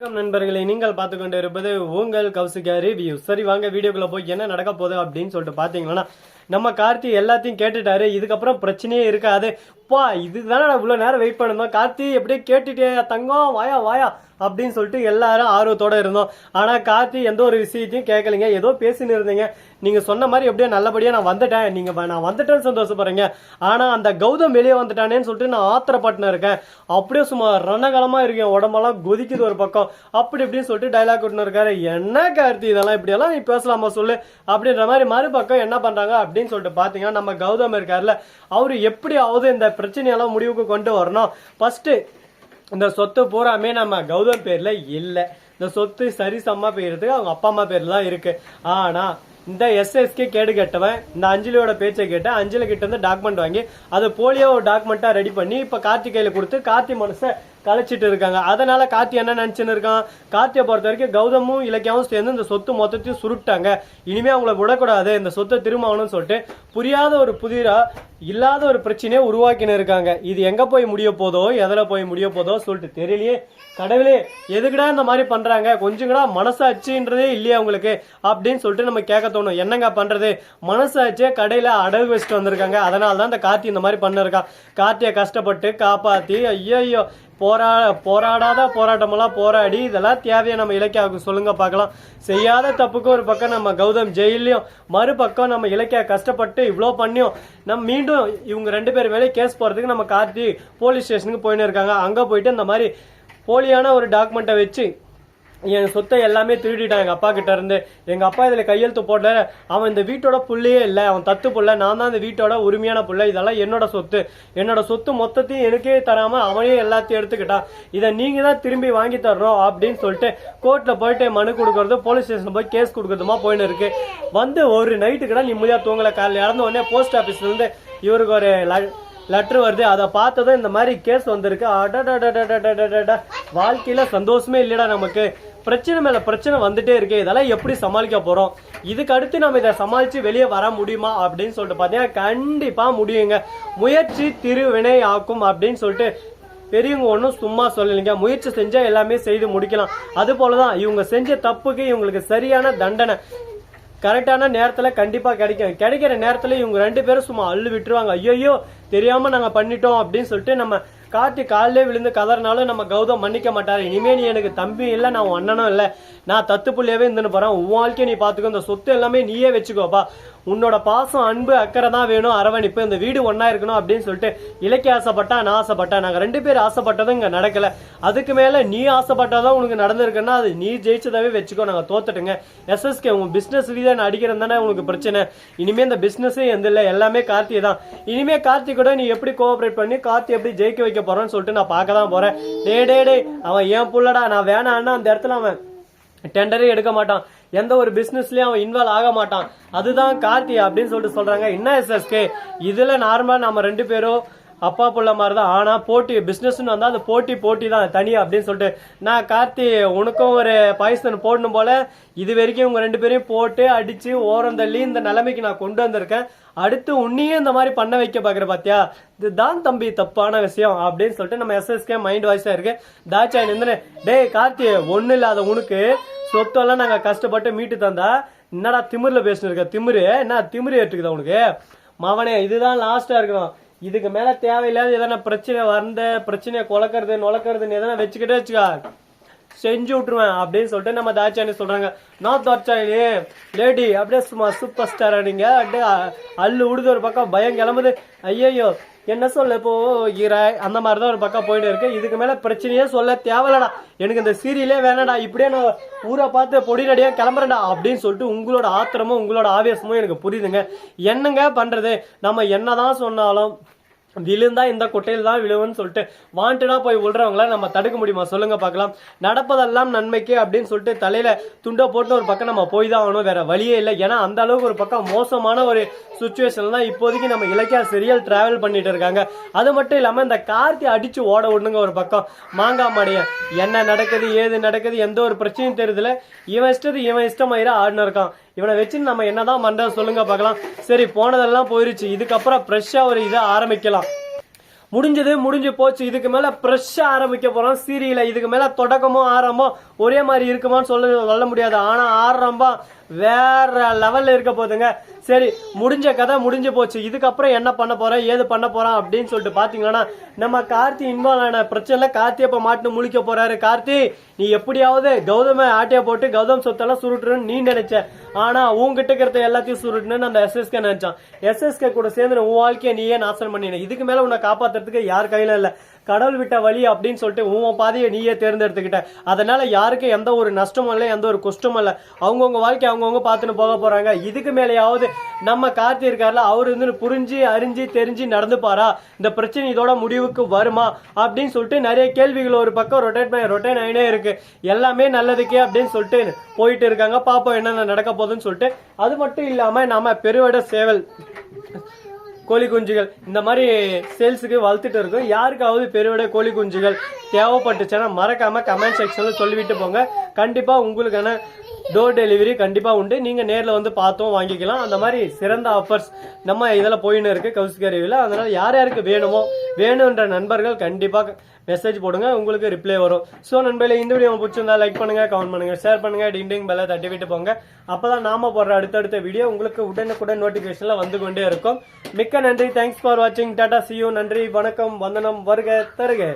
வணக்கம் நண்பர்களே நீங்கள் பார்த்து கொண்டு இருப்பது உங்கள் கௌசிகா ரிவ்யூ சரி வாங்க வீடியோக்குள்ள போய் என்ன நடக்க போகுது அப்படின்னு சொல்லிட்டு பாத்தீங்கன்னா நம்ம கார்த்தி எல்லாத்தையும் கேட்டுட்டாரு. இதுக்கப்புறம் பிரச்சனையே இருக்காது. பா இதுதானே நான் இவ்வளோ நேரம் வெயிட் பண்ணணும் கார்த்தி எப்படியே கேட்டுட்டே தங்கம் வாயா வாயா அப்படின்னு சொல்லிட்டு எல்லாரும் ஆர்வத்தோட இருந்தோம். ஆனால் கார்த்தி எந்த ஒரு விஷயத்தையும் கேட்கலைங்க. ஏதோ பேசின்னு இருந்தீங்க. நீங்கள் சொன்ன மாதிரி எப்படியோ நல்லபடியாக நான் வந்துட்டேன். நீங்கள் நான் வந்துட்டேன்னு சந்தோஷப்படுறீங்க. ஆனால் அந்த கௌதம் வெளியே வந்துட்டானேன்னு சொல்லிட்டு நான் ஆத்திரப்பட்டுன்னு இருக்கேன். அப்படியே சும்மா ரணகலமாக இருக்கேன் உடம்பெல்லாம் கொதிக்குது ஒரு பக்கம். அப்படி இப்படின்னு சொல்லிட்டு டைலாக் விட்டுன்னு இருக்காரு. என்ன கார்த்தி இதெல்லாம் இப்படியெல்லாம் நீ பேசலாமா சொல்லு? அப்படின்ற மாதிரி மறுபக்கம் என்ன பண்ணுறாங்க அப்படி அப்படின்னு சொல்லிட்டு பார்த்தீங்கன்னா நம்ம கௌதம் இருக்கார்ல அவர் எப்படியாவது இந்த பிரச்சனையெல்லாம் முடிவுக்கு கொண்டு வரணும். ஃபர்ஸ்ட் இந்த சொத்து பூராமே நம்ம கௌதம் பேர்ல இல்லை. இந்த சொத்து சரிசமமா போயிருது அவங்க அப்பா அம்மா பேர்ல தான் இருக்கு. ஆனா இந்த எஸ்எஸ்கே கேடு கேட்டவன் இந்த அஞ்சலியோட பேச்சை கேட்டு அஞ்சலி கிட்ட இருந்து டாக்குமெண்ட் வாங்கி அதை போலியோ டாக்குமெண்ட்டா ரெடி பண்ணி இப்ப கார்த்திகையில் கொடுத்து கார்த்தி மனசை கலைச்சிட்டு இருக்காங்க. அதனால கார்த்தி என்ன நினைச்சுன்னு இருக்கான்? கார்த்தியை பொறுத்த வரைக்கும் கௌதமும் இலக்கியாவும் சேர்ந்து இந்த சொத்து மொத்தத்தையும் சுருட்டாங்க. இனிமே அவங்கள விடக்கூடாது. இந்த சொத்தை திரும்பணும்னு சொல்லிட்டு புரியாத ஒரு புதிரா இல்லாத ஒரு பிரச்சனையை உருவாக்கின்னு இருக்காங்க. இது எங்க போய் முடிய போதோ எதில் போய் முடிய போதோ சொல்லிட்டு தெரியலையே. கடவுளே எதுக்குடா இந்த மாதிரி பண்றாங்க? கொஞ்சங்கடா மனசாட்சின்றதே இல்லையா உங்களுக்கு அப்படின்னு சொல்லிட்டு நம்ம கேட்க தோணும். என்னங்க பண்றது? மனசாட்சியே கடையில அடகு வச்சுட்டு வந்திருக்காங்க. அதனால தான் இந்த கார்த்தி இந்த மாதிரி பண்ணிருக்கான் கார்த்தியை கஷ்டப்பட்டு காப்பாத்தி ஐயோ போரா போராடாத போராட்டமெல்லாம் போராடி இதெல்லாம் தேவையை நம்ம இலக்கியாவுக்கு சொல்லுங்க பார்க்கலாம். செய்யாத தப்புக்கு ஒரு பக்கம் நம்ம கௌதம் ஜெயிலையும் மறுபக்கம் நம்ம இலக்கியா கஷ்டப்பட்டு இவ்வளோ பண்ணியும் நம்ம மீண்டும் இவங்க ரெண்டு பேர் மேலே கேஸ் போகிறதுக்கு நம்ம கார்த்தி போலீஸ் ஸ்டேஷனுக்கு போயின்னு இருக்காங்க. அங்கே போயிட்டு இந்த மாதிரி போலியான ஒரு டாக்குமெண்ட்டை வச்சு என் சொத்தை எல்லாமே திருடிட்டான் எங்கள் அப்பா கிட்ட இருந்து. எங்கள் அப்பா இதில் கையெழுத்து போடல. அவன் இந்த வீட்டோட புள்ளையே இல்லை. அவன் தத்து புள்ள. நான் தான் இந்த வீட்டோட உரிமையான புள்ள. இதெல்லாம் என்னோட சொத்து. என்னோட சொத்து மொத்தத்தையும் எனக்கே தராமல் அவனே எல்லாத்தையும் எடுத்துக்கிட்டான். இதை நீங்கள் தான் திரும்பி வாங்கி தர்றோம் அப்படின்னு சொல்லிட்டு கோர்ட்டில் போயிட்டு மனு கொடுக்கறது போலீஸ் ஸ்டேஷன் போய் கேஸ் கொடுக்கறதுமா போயின்னு இருக்கு. வந்து ஒரு நைட்டு கூட நிம்மதியாக தூங்கலை. காலையில் இறந்த உடனே போஸ்ட் ஆஃபீஸ்லேருந்து இவருக்கு ஒரு ல- வருது. அதை பார்த்ததும் இந்த மாதிரி கேஸ் வந்திருக்கு. அடடடடடடடடட. வாழ்க்கையில் சந்தோஷமே இல்லைடா நமக்கு பிரச்சனை மேல பிரச்சனை வந்துட்டே இருக்கு இதெல்லாம் எப்படி சமாளிக்க போறோம்? இதுக்கு அடுத்து நம்ம இதை சமாளிச்சு வெளியே வர முடியுமா அப்படின்னு சொல்லிட்டு பார்த்தீங்கன்னா கண்டிப்பா முடியுங்க. முயற்சி திருவினை ஆக்கும் அப்படின்னு சொல்லிட்டு பெரியவங்க ஒன்றும் சும்மா சொல்லலைங்க. முயற்சி செஞ்சா எல்லாமே செய்து முடிக்கலாம். அது போலதான் இவங்க செஞ்ச தப்புக்கு இவங்களுக்கு சரியான தண்டனை. கரெக்டான நேரத்துல கண்டிப்பா கிடைக்கும். கிடைக்கிற நேரத்துல இவங்க ரெண்டு பேரும் சும்மா அள்ளு விட்டுருவாங்க. ஐயோ தெரியாம நாங்க பண்ணிட்டோம் அப்படின்னு சொல்லிட்டு நம்ம காட்டு காலிலே விழுந்து கதறினாலும் நம்ம கௌதம் மன்னிக்க மாட்டார். இனிமே நீ எனக்கு தம்பி இல்லை நான் ஒன்னனும் அண்ணனும் இல்லை. நான் தத்து புள்ளியாவே இருந்துன்னு போறேன். உன் வாழ்க்கையை நீ பாத்துக்கோ இந்த சொத்து எல்லாமே நீயே வச்சுக்கோப்பா. உன்னோட பாசம் அன்பு அக்கறை தான் வேணும் அரவணைப்பு. இந்த வீடு ஒன்றா இருக்கணும் அப்படின்னு சொல்லிட்டு இலக்கிய ஆசைப்பட்டா நான் ஆசைப்பட்டேன். நாங்க ரெண்டு பேர் ஆசைப்பட்டதும் இங்க நடக்கல. அதுக்கு மேல நீ ஆசைப்பட்டதான் உனக்கு நடந்திருக்குன்னா அது நீ ஜெயிச்சதாவே வச்சுக்கோ. நாங்க தோத்துட்டுங்க. எஸ்எஸ்கே உங்க பிசினஸ் ரீதியா நான் அடிக்கிறது தானே உனக்கு பிரச்சனை. இனிமே இந்த பிசினஸே எந்த இல்லை. எல்லாமே கார்த்தி தான். இனிமே கார்த்தி கூட நீ எப்படி கோஆபரேட் பண்ணி கார்த்தி எப்படி ஜெயிக்க வைக்க போறேன்னு சொல்லிட்டு நான் பார்க்க தான் போறேன். டே டே டே அவன் ஏன் புள்ளடா? நான் வேணான்னா அந்த இடத்துல அவன் டெண்டரே எடுக்க மாட்டான். எந்த ஒரு பிசினஸ்லயும் அவன் இன்வால்வ் ஆக மாட்டான். அதுதான் கார்த்தி அப்படின்னு சொல்லிட்டு சொல்றாங்க. என்ன எஸ்எஸ்கே இதுல நார்மலா நம்ம ரெண்டு பேரும் அப்பா புள்ள மாதிரி தான் ஆனால் போட்டி பிஸ்னஸ்னு வந்தால் அந்த போட்டி போட்டி தான் தனியாக அப்படின்னு சொல்லிட்டு. நான் கார்த்தி உனக்கும் ஒரு பாய்சன் போடணும் போல. இது வரைக்கும் இவங்க ரெண்டு பேரையும் போட்டு அடித்து ஓரம் தள்ளி இந்த நிலைமைக்கு நான் கொண்டு வந்திருக்கேன். அடுத்து உன்னையும் இந்த மாதிரி பண்ண வைக்க பார்க்குற பார்த்தியா இதுதான் தம்பி தப்பான விஷயம் அப்படின்னு சொல்லிட்டு நம்ம எஸ்எஸ்கே மைண்ட் வாய்ஸாக இருக்கு. தாச்சா நின்று டேய் கார்த்தி ஒன்றும் இல்லாத உனக்கு சொத்தெல்லாம் நாங்கள் கஷ்டப்பட்டு மீட்டு தந்தா என்னடா திமிரில் பேசினிருக்க திமிரு என்ன திமிரு ஏற்றுக்குதா உனக்கு? மவனே இதுதான் லாஸ்ட்டாக இருக்கணும். இதுக்கு மேல தேவையில்லாத எதனா பிரச்சனை வந்த பிரச்சனையை குலக்கிறது நுழக்கிறதுன்னு எதனா வச்சுக்கிட்டே வச்சுக்கா. செஞ்சு விட்டுருவேன் அப்படின்னு சொல்லிட்டு நம்ம தாச்சானி சொல்றாங்க. நான் தாச்சாயி லேடி அப்படியே சும்மா சூப்பர் ஸ்டாரா நீங்க. அப்படியே அ- அள்ளு உடுது ஒரு பக்கம் பயம் கிளம்புது. ஐயையோ என்ன சொல்ல இப்போது ஈராய் அந்த மாதிரி தான் ஒரு பக்கம் போயிட்டு இருக்கு. இதுக்கு மேலே பிரச்சனையே சொல்ல தேவையில்லடா எனக்கு இந்த சீரியலே வேணாடா. இப்படியே நான் ஊரை பார்த்து பொடி நடியா கிளம்புறேன்டா அப்படின்னு சொல்லிட்டு உங்களோட ஆத்திரமும் உங்களோட ஆவேசமும் எனக்கு புரியுதுங்க. என்னங்க பண்ணுறது நம்ம என்னதான் சொன்னாலும் விழுந்தா இந்த குட்டையில் தான் விழுவுன்னு சொல்லிட்டு வாண்டடா போய் விழுறவங்கள நம்ம தடுக்க முடியுமா? சொல்லுங்க பார்க்கலாம். நடப்பதெல்லாம் நன்மைக்கு அப்படின்னு சொல்லிட்டு தலையில துண்டை போட்டு ஒரு பக்கம் நம்ம போய் தான் ஆகணும் வேற வழியே இல்லை. ஏன்னா அந்த அளவுக்கு ஒரு பக்கம் மோசமான ஒரு சுச்சுவேஷன்ல தான் இப்போதைக்கு நம்ம இலக்கியா சரியால் டிராவல் பண்ணிட்டு இருக்காங்க. அது மட்டும் இல்லாம இந்த கார்த்தி அடிச்சு ஓட விடணுங்க ஒரு பக்கம் மாங்காய் மாடைய. என்ன நடக்குது ஏது நடக்குது எந்த ஒரு பிரச்சனையும் தெரியுதுல. இவன் இஷ்டத்து இவன் இஷ்டமாயிரா ஆடுன்னு இருக்கான். இவனை வச்சு நம்ம என்னதான் பண்றது சொல்லுங்க பார்க்கலாம். சரி போனதெல்லாம் போயிருச்சு. இதுக்கப்புறம் ஃப்ரெஷ்ஷா ஒரு இதை ஆரம்பிக்கலாம். முடிஞ்சது முடிஞ்சு போச்சு. இதுக்கு மேல ஃப்ரெஷ்ஷா ஆரம்பிக்க போறோம். சீரியல இதுக்கு மேல தொடக்கமோ ஆரம்பமோ ஒரே மாதிரி இருக்குமான்னு சொல்ல சொல்ல முடியாது. ஆனால் ஆடுறம்பா வேற லெவலில் இருக்க போதுங்க. சரி முடிஞ்ச கதை முடிஞ்சு போச்சு. இதுக்கப்புறம் என்ன பண்ண போகிறேன் ஏது பண்ண போறான் அப்படின்னு சொல்லிட்டு பார்த்தீங்கன்னா நம்ம கார்த்தி இன்வால்வ் ஆன பிரச்சனை கார்த்தி அப்போ மாட்டு முழிக்க போகிறாரு கார்த்தி நீ எப்படியாவது கௌதம ஆட்டையை போட்டு கௌதம் சொத்தெல்லாம் சுருட்டுன்னு நீ நினைச்ச. ஆனால் உங்ககிட்ட இருக்கிறத எல்லாத்தையும் சுருட்டுன்னு அந்த எஸ்எஸ்கே நினைச்சான். எஸ்எஸ்கே கூட சேர்ந்து உன் வாழ்க்கையை நீயே நாசனம் பண்ணினேன் இதுக்கு மேலே உன்னை காப்பாத்துறதுக்கு யார் கையில இல்லை. கடவுள் விட்ட வழி அப்படின்னு சொல்லிட்டு உன் பாதையை நீயே தேர்ந்தெடுத்துக்கிட்ட. அதனால யாருக்கும் எந்த ஒரு நஷ்டமும் இல்லை எந்த ஒரு கஷ்டமும் இல்லை. அவங்கவுங்க வாழ்க்கை அவங்கவுங்க பார்த்துன்னு போக போறாங்க. இதுக்கு மேலேயாவது நம்ம கார்த்தி இருக்கார்ல அவர் வந்து புரிஞ்சு அறிஞ்சு தெரிஞ்சு நடந்துப்பாரா? இந்த பிரச்சனை இதோட முடிவுக்கு வருமா? அப்படின்னு சொல்லிட்டு நிறைய கேள்விகள் ஒரு பக்கம் ரொட்டேட் பண்ணி ரொட்டேட் ஆகினே இருக்கு. எல்லாமே நல்லதுக்கே அப்படின்னு சொல்லிட்டு போயிட்டு இருக்காங்க. பாப்போம் என்னென்ன நடக்க போகுதுன்னு சொல்லிட்டு. அது மட்டும் இல்லாம நம்ம பெருவட சேவல் கோழி குஞ்சுகள். இந்த மாதிரி சேல்ஸுக்கு வளர்த்துட்டு இருக்கோம். யாருக்காவது பெருவிட கோழி குஞ்சுகள் தேவைப்பட்டுச்சுன்னா மறக்காமல் கமெண்ட் செக்ஷனில் சொல்லிவிட்டு போங்க. கண்டிப்பாக உங்களுக்கான டோர் டெலிவரி கண்டிப்பாக உண்டு. நீங்கள் நேரில் வந்து பார்த்தும் வாங்கிக்கலாம். அந்த மாதிரி சிறந்த ஆஃபர்ஸ் நம்ம இதில் போயின்னு இருக்குது கவுசிக்க ரிவியூல அதனால் யார் யாருக்கு வேணுமோ வேணுன்ற நண்பர்கள் கண்டிப்பாக மெசேஜ் போடுங்க. உங்களுக்கு ரிப்ளை வரும். ஸோ நண்பர்களே இந்த வீடியோ உங்களுக்கு பிடிச்சிருந்தா லைக் பண்ணுங்க கமெண்ட் பண்ணுங்க ஷேர் பண்ணுங்க டிண்டிங் பெல்ல தட்டி விட்டு போங்க. அப்பதான் நாம போடுற அடுத்தடுத்த வீடியோ உங்களுக்கு உடனுக்குடன் நோட்டிபிகேஷன்ல வந்து கொண்டே இருக்கும். மிக்க நன்றி. தேங்க்ஸ் ஃபார் வாட்சிங் டாடா சியூ நன்றி. வணக்கம். வந்தனம். வருக தருக.